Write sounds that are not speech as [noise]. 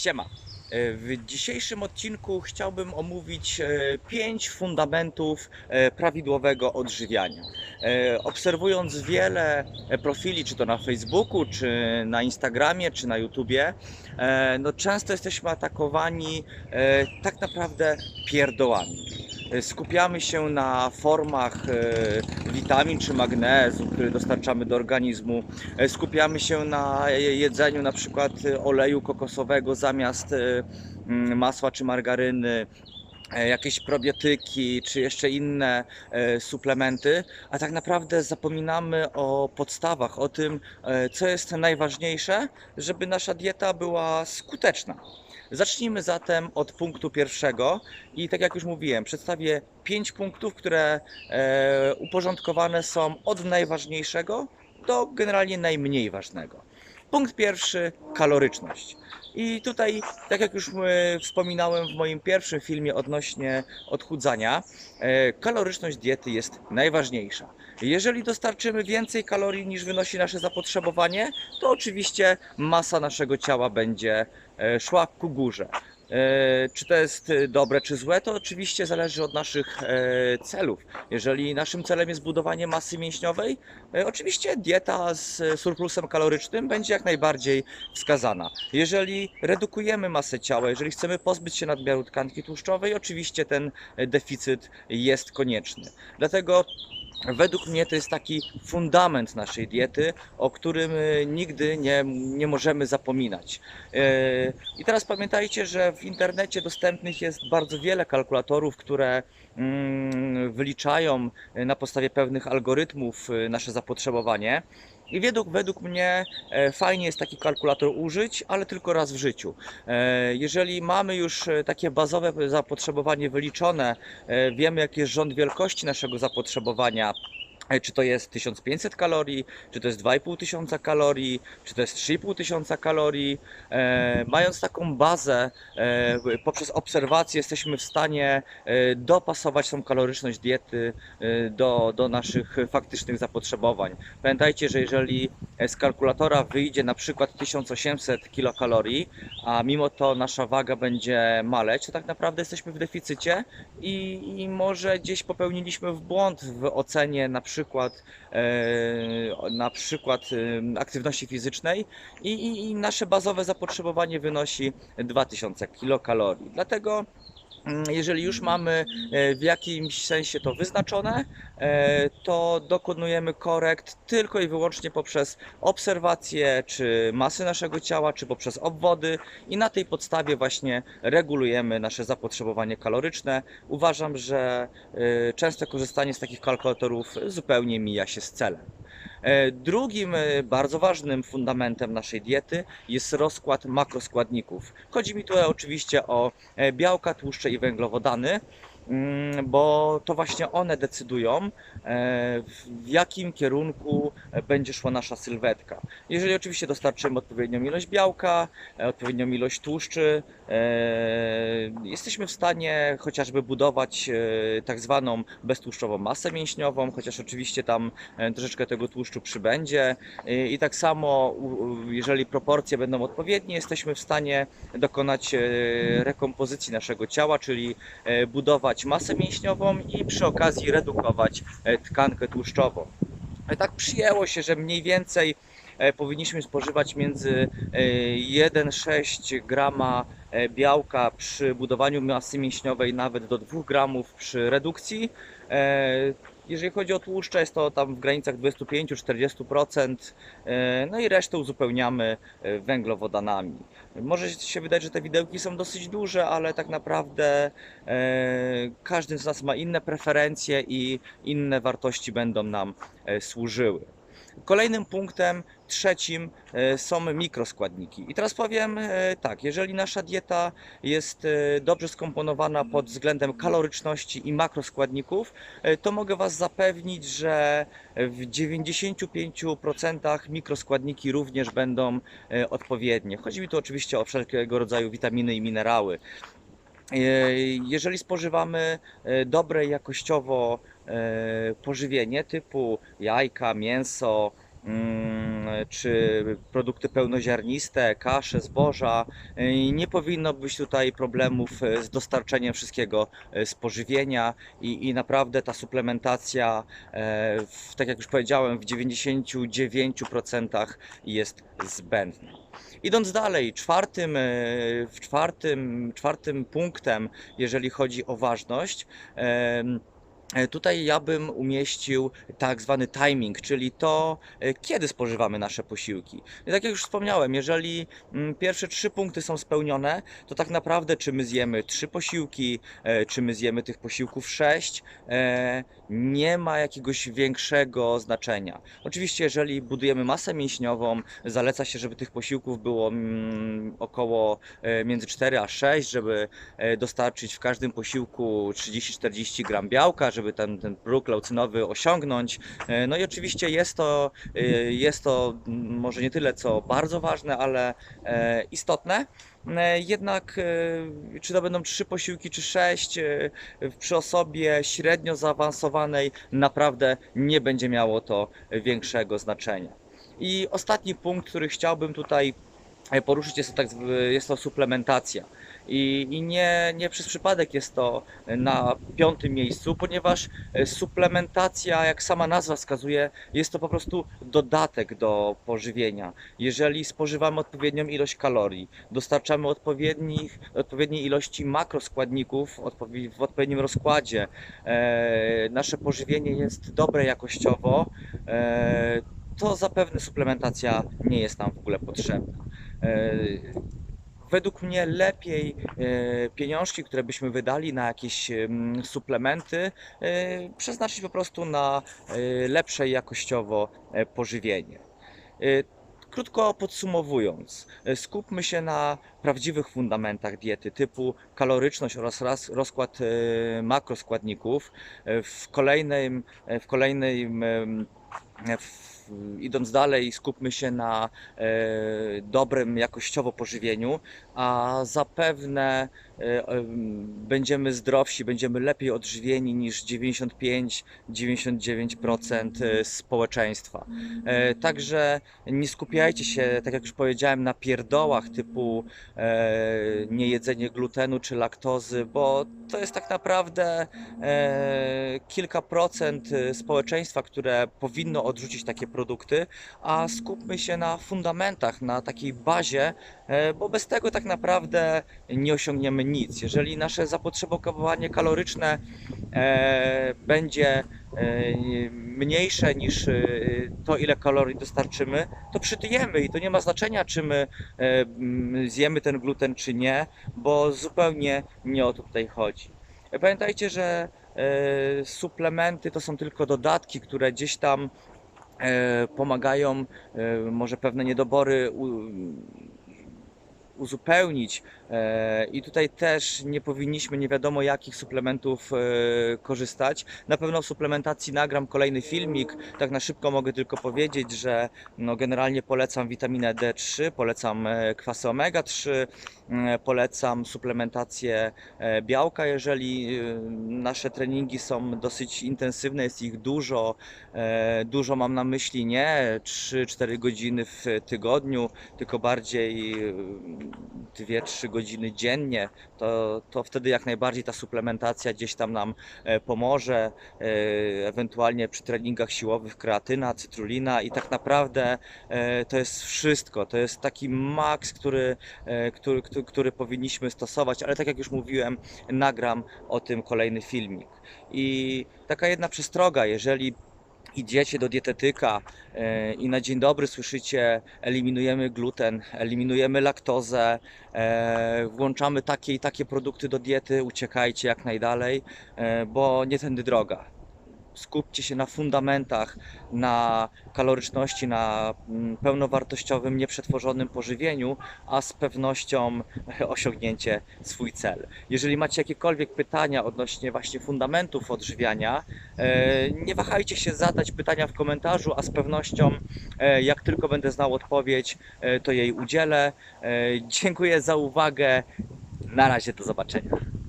Siema. E, W dzisiejszym odcinku chciałbym omówić e, pięć fundamentów e, prawidłowego odżywiania. Obserwując wiele profili, czy to na Facebooku, czy na Instagramie, czy na YouTubie, no często jesteśmy atakowani tak naprawdę pierdołami. Skupiamy się na formach e, witamin czy magnezu, który dostarczamy do organizmu. E, Skupiamy się na jedzeniu na przykład e, oleju kokosowego zamiast masła czy margaryny. Jakieś probiotyki, czy jeszcze inne suplementy, a tak naprawdę zapominamy o podstawach, o tym, co jest najważniejsze, żeby nasza dieta była skuteczna. Zacznijmy zatem od punktu pierwszego i tak jak już mówiłem, przedstawię pięć punktów, które e, uporządkowane są od najważniejszego do generalnie najmniej ważnego. Punkt pierwszy kaloryczność. I tutaj, tak jak już e, wspominałem w moim pierwszym filmie odnośnie odchudzania, e, kaloryczność diety jest najważniejsza. Jeżeli dostarczymy więcej kalorii niż wynosi nasze zapotrzebowanie, to oczywiście masa naszego ciała będzie e, szła ku górze. E, Czy to jest e, dobre czy złe, to oczywiście zależy od naszych e, celów. Jeżeli naszym celem jest budowanie masy mięśniowej, oczywiście dieta z surplusem kalorycznym będzie jak najbardziej wskazana. Jeżeli redukujemy masę ciała, jeżeli chcemy pozbyć się nadmiaru tkanki tłuszczowej, oczywiście ten deficyt jest konieczny. Dlatego Według mnie to jest taki fundament naszej diety, o którym e, nigdy nie, nie możemy zapominać. E, I teraz pamiętajcie, że w internecie dostępnych jest bardzo wiele kalkulatorów, które mm, wyliczają e, na podstawie pewnych algorytmów nasze zapotrzebowanie. I według, według mnie e, fajnie jest taki kalkulator użyć, ale tylko raz w życiu. E, Jeżeli mamy już e, takie bazowe zapotrzebowanie wyliczone, wiemy jaki jest rząd wielkości naszego zapotrzebowania, czy to jest 1500 kalorii, czy to jest 2500 kalorii, czy to jest 3500 kalorii. E, mając taką bazę, e, poprzez obserwację jesteśmy w stanie e, dopasować tą kaloryczność diety e, do, do naszych faktycznych zapotrzebowań. Pamiętajcie, że jeżeli z kalkulatora wyjdzie na przykład 1800 kilokalorii, a mimo to nasza waga będzie maleć, to tak naprawdę jesteśmy w deficycie i, i może gdzieś popełniliśmy w błąd w ocenie na przykład e, na przykład e, aktywności fizycznej i, i, i nasze bazowe zapotrzebowanie wynosi 2000 kilokalorii. Dlatego jeżeli już mamy e, w jakimś sensie to wyznaczone, e, to dokonujemy korekt tylko i wyłącznie poprzez obserwację czy masy naszego ciała, czy poprzez obwody i na tej podstawie właśnie regulujemy nasze zapotrzebowanie kaloryczne. Uważam, że e, częste korzystanie z takich kalkulatorów zupełnie mija się z celem. E, Drugim e, bardzo ważnym fundamentem naszej diety jest rozkład makroskładników. Chodzi mi tutaj oczywiście o e, białka, tłuszcze i węglowodany, bo to właśnie one decydują, e, w jakim kierunku będzie szła nasza sylwetka. Jeżeli oczywiście dostarczymy odpowiednią ilość białka, e, odpowiednią ilość tłuszczy, e, jesteśmy w stanie chociażby budować tak zwaną beztłuszczową masę mięśniową, chociaż oczywiście tam troszeczkę tego tłuszczu przybędzie. I, tak samo, jeżeli proporcje będą odpowiednie, jesteśmy w stanie dokonać rekompozycji naszego ciała, czyli e, masę mięśniową i przy okazji redukować e, tkankę tłuszczową. E, Tak przyjęło się, że mniej więcej e, powinniśmy spożywać między e, 1,6 grama białka przy budowaniu masy mięśniowej, nawet do 2 gramów przy redukcji. Jeżeli chodzi o tłuszcze, jest to tam w granicach 25-40%, e, no i resztę uzupełniamy e, węglowodanami. Może się wydać, że te widełki są dosyć duże, ale tak naprawdę e, każdy z nas ma inne preferencje i inne wartości będą nam służyły. Kolejnym punktem, trzecim, e, są mikroskładniki. I teraz powiem e, tak, jeżeli nasza dieta jest e, dobrze skomponowana pod względem kaloryczności i makroskładników, to mogę Was zapewnić, że w 95% mikroskładniki również będą odpowiednie. Chodzi mi tu oczywiście o wszelkiego rodzaju witaminy i minerały. Jeżeli spożywamy dobre jakościowo pożywienie typu jajka, mięso, mm, czy produkty pełnoziarniste, kasze, zboża. Y, Nie powinno być tutaj problemów e, z dostarczeniem wszystkiego e, z pożywienia i, i naprawdę ta suplementacja, e, w, tak jak już powiedziałem, w 99% jest zbędna. Idąc dalej, czwartym, e, czwartym, czwartym punktem, jeżeli chodzi o ważność, e, Tutaj ja bym umieścił tak zwany timing, czyli to, e, kiedy spożywamy nasze posiłki. I tak jak już wspomniałem, jeżeli mm, pierwsze trzy punkty są spełnione, to tak naprawdę czy my zjemy trzy posiłki, e, czy my zjemy tych posiłków sześć, e, nie ma jakiegoś większego znaczenia. Oczywiście, jeżeli budujemy masę mięśniową, zaleca się, żeby tych posiłków było mm, około e, między 4 a 6, żeby e, dostarczyć w każdym posiłku 30-40 gram białka, żeby ten, ten próg leucynowy osiągnąć. E, No i oczywiście jest to, e, jest to może nie tyle co bardzo ważne, ale e, istotne. Jednak czy to będą trzy posiłki, czy sześć, przy osobie średnio zaawansowanej naprawdę nie będzie miało to większego znaczenia. I ostatni punkt, który chciałbym tutaj poruszyć, jest to, tak, jest to suplementacja. I, i nie, nie przez przypadek jest to na piątym miejscu, ponieważ e, suplementacja, jak sama nazwa wskazuje, jest to po prostu dodatek do pożywienia. Jeżeli spożywamy odpowiednią ilość kalorii, dostarczamy odpowiednich, odpowiedniej ilości makroskładników w odpowiednim rozkładzie, e, nasze pożywienie jest dobre jakościowo, e, to zapewne suplementacja nie jest nam w ogóle potrzebna. E, Według mnie lepiej e, pieniążki, które byśmy wydali na jakieś em, suplementy, e, przeznaczyć po prostu na lepsze jakościowo pożywienie. Krótko podsumowując, skupmy się na prawdziwych fundamentach diety typu kaloryczność oraz raz- rozkład makroskładników. W kolejnym, w kolejnym idąc dalej, skupmy się na e, dobrym jakościowo pożywieniu, a zapewne e, em, będziemy zdrowsi, będziemy lepiej odżywieni niż 95-99% e, społeczeństwa. Także nie skupiajcie się, tak jak już powiedziałem, na pierdołach typu niejedzenie glutenu czy laktozy, bo to jest tak naprawdę kilka procent społeczeństwa, które powinno odrzucić takie produkty, a skupmy się na fundamentach, na takiej bazie, e, bo bez tego tak naprawdę nie osiągniemy nic. Jeżeli nasze zapotrzebowanie kaloryczne e, będzie e, mniejsze niż to, ile kalorii dostarczymy, to przytyjemy i to nie ma znaczenia, czy my mm, zjemy ten gluten, czy nie, bo zupełnie nie o to tutaj chodzi. Pamiętajcie, że suplementy to są tylko dodatki, które gdzieś tam pomagają e, może pewne niedobory uzupełnić. E, I tutaj też nie powinniśmy nie wiadomo jakich suplementów e, korzystać. Na pewno w suplementacji nagram kolejny filmik. Tak na szybko mogę tylko powiedzieć, że no generalnie polecam witaminę D3, polecam e, kwasy omega-3, e, polecam suplementację białka, jeżeli nasze treningi są dosyć intensywne, jest ich dużo. Dużo mam na myśli nie 3-4 godziny w tygodniu, tylko bardziej 2-3 godziny dziennie, to, to wtedy jak najbardziej ta suplementacja gdzieś tam nam e, pomoże, e, ewentualnie przy treningach siłowych kreatyna, cytrulina i tak naprawdę e, to jest wszystko, to jest taki maks, który, który, który, który powinniśmy stosować, ale tak jak już mówiłem, nagram o tym kolejny filmik. I taka jedna przestroga, jeżeli idziecie do dietetyka e, i na dzień dobry słyszycie eliminujemy gluten, eliminujemy laktozę, e, włączamy takie i takie produkty do diety, uciekajcie jak najdalej, e, bo nie tędy droga. Skupcie się na fundamentach, na kaloryczności, na mm, pełnowartościowym, nieprzetworzonym pożywieniu, a z pewnością [laughs] osiągnięcie swój cel. Jeżeli macie jakiekolwiek pytania odnośnie właśnie fundamentów odżywiania, e, nie wahajcie się zadać pytania w komentarzu, a z pewnością e, jak tylko będę znał odpowiedź, e, to jej udzielę. Dziękuję za uwagę. Na razie, do zobaczenia.